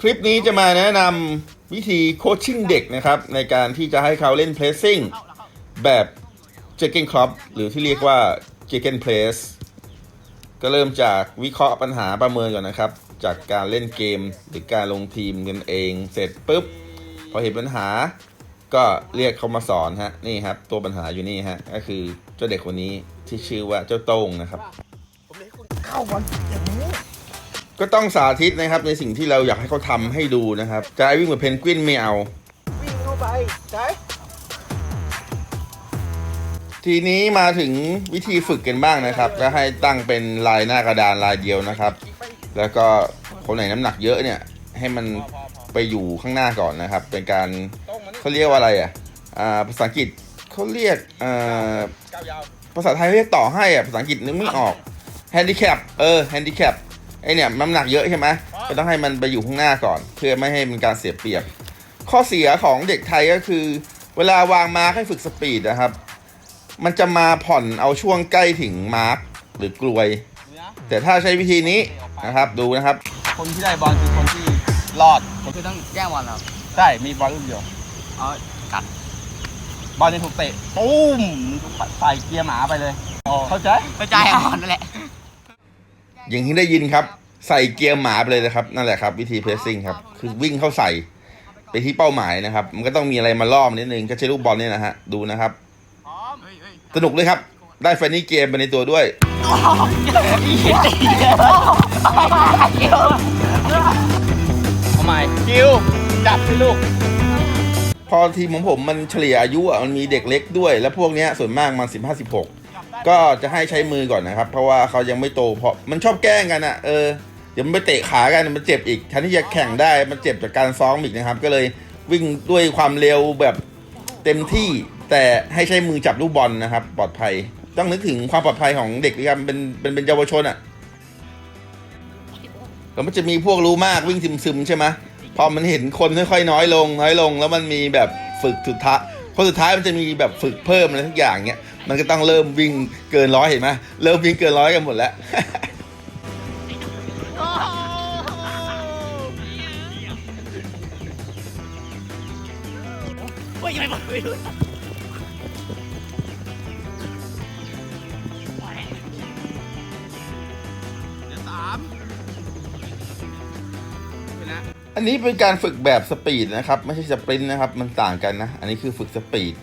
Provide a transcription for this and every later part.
คลิปนี้จะมาแนะนำวิธีโคชชิ่งเด็กนะครับ ในการที่จะให้เขาเล่นเพลสซิ่งแบบเจเกนครอปหรือที่เรียกว่าเจเกนเพลสก็เริ่มจากวิเคราะห์ปัญหาประเมินก่อนนะครับ จากการเล่นเกมหรือการลงทีมกันเองเสร็จปุ๊บ พอเห็นปัญหาก็เรียกเขามาสอนฮะนี่ครับ ตัวปัญหาอยู่นี่ฮะก็คือเจ้าเด็กคนนี้ที่ชื่อว่าเจ้าโต้งนะครับผมเลยคุณเข้าบอลอย่างนี้ ก็ต้องสาธิตนะครับในสิ่งที่เราอยากให้เขาทำให้ดูนะครับ จะให้วิ่งเหมือนเพนกวินไม่เอา วิ่งเข้าไปใช่ทีนี้มาถึงวิธีฝึกกันบ้างนะครับ ก็ให้ตั้งเป็นลายหน้ากระดานลายเดียวนะครับ แล้วก็คนไหนน้ำหนักเยอะเนี่ย ให้มันไปอยู่ข้างหน้าก่อนนะครับ เป็นการเขาเรียกว่าอะไรอะอ่าภาษาอังกฤษเขาเรียกอ่าภาษาไทยเรียกต่อให้อะ ภาษาอังกฤษนึกไม่ออกแฮนดิแคปเออแฮนดิแคป ไอเนี่ยน้ำหนักเยอะใช่ไหมก็ต้องให้มันไปอยู่ข้างหน้าก่อน เพื่อไม่ให้มันการเสียเปรียบ ข้อเสียของเด็กไทยก็คือ เวลาวางมาร์คให้ฝึกสปีดนะครับ มันจะมาผ่อนเอาช่วงใกล้ถึงมาร์คหรือกลวย แต่ถ้าใช้วิธีนี้นะครับดูนะครับ คนที่ได้บอลคือคนที่รอดคือต้องแย่งบอลครับใช่มีบอลลูกเดียวเอากัดบอลจะถูกเตะตุ้มใส่เกียร์หมาไปเลยเข้าใจกระจายบอลนั่นแหละ อย่างที่ได้ยินครับ ใส่เกียร์หมาไปเลยนะครับ นั่นแหละครับ วิธีเพรสซิ่งครับคือวิ่งเข้าใส่ไปที่เป้าหมายนะครับ มันก็ต้องมีอะไรมาล่อมนิดนึงก็ใช้ลูกบอลเนี่ยนะฮะดูนะครับสนุกเลยครับ ได้แฟนนี่เกมไปในตัวด้วยทำไมคิวจับที่ลูก พอทีมของผมมันเฉลี่ยอายุอะมันมีเด็กเล็กด้วย แล้วพวกเนี้ยส่วนมากมันสิบห้าสิบหก ก็จะให้ใช้มือก่อนนะครับ เพราะว่าเขายังไม่โตเพราะมันชอบแกล้งกันอะเออเดี๋ยวมันไปเตะขากันมันเจ็บอีกแทนที่จะแข่งได้มันเจ็บจากการซ้อมอีกนะครับ ก็เลยวิ่งด้วยความเร็วแบบเต็มที่แต่ให้ใช้มือจับลูกบอลนะครับ ปลอดภัย ต้องนึกถึงความปลอดภัยของเด็กนะครับเป็นเป็นเป็นเยาวชนอะแล้วมันจะมีพวกรู้มากวิ่งซึมๆใช่ไหมพอมันเห็นคนค่อยๆน้อยลงน้อยลง แล้วมันมีแบบฝึกสุดท้ายคนสุดท้ายมันจะมีแบบฝึกเพิ่มอะไรทุกอย่างเนี้ย มันก็ต้องเริ่มวิ่งเกินร้อยเห็นไหมเริ่มวิ่งเกินร้อยกันหมดแล้วโอ้ยยังไม่หมดเลยอันนี้เป็นการฝึกแบบสปีดนะครับ ไม่ใช่สปรินต์นะครับ มันต่างกันนะ อันนี้คือฝึกสปีด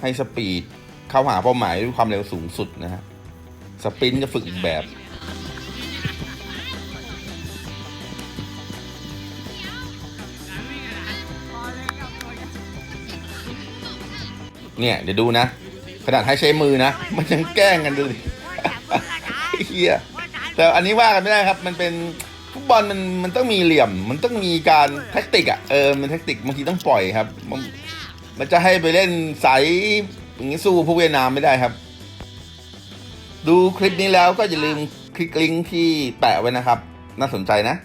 ให้สปีด เข้าหาเป้าหมายด้วยความเร็วสูงสุดนะฮะสปรินต์จะฝึกอีกแบบเนี่ยเดี๋ยวดูนะ ขนาดให้ใช้มือนะ มันยังแกล้งกันดูดิเฮียแต่อันนี้ว่ากันไม่ได้ครับ มันเป็นฟุตบอลมันมันต้องมีเหลี่ยม มันต้องมีการแท็กติกอะเออมันแท็กติกบางทีต้องปล่อยครับ มันมันจะให้ไปเล่นใส อย่างนี้สู้พวกเวียดนามไม่ได้ครับ ดูคลิปนี้แล้วก็อย่าลืมคลิกลิงก์ที่แปะไว้นะครับ น่าสนใจนะ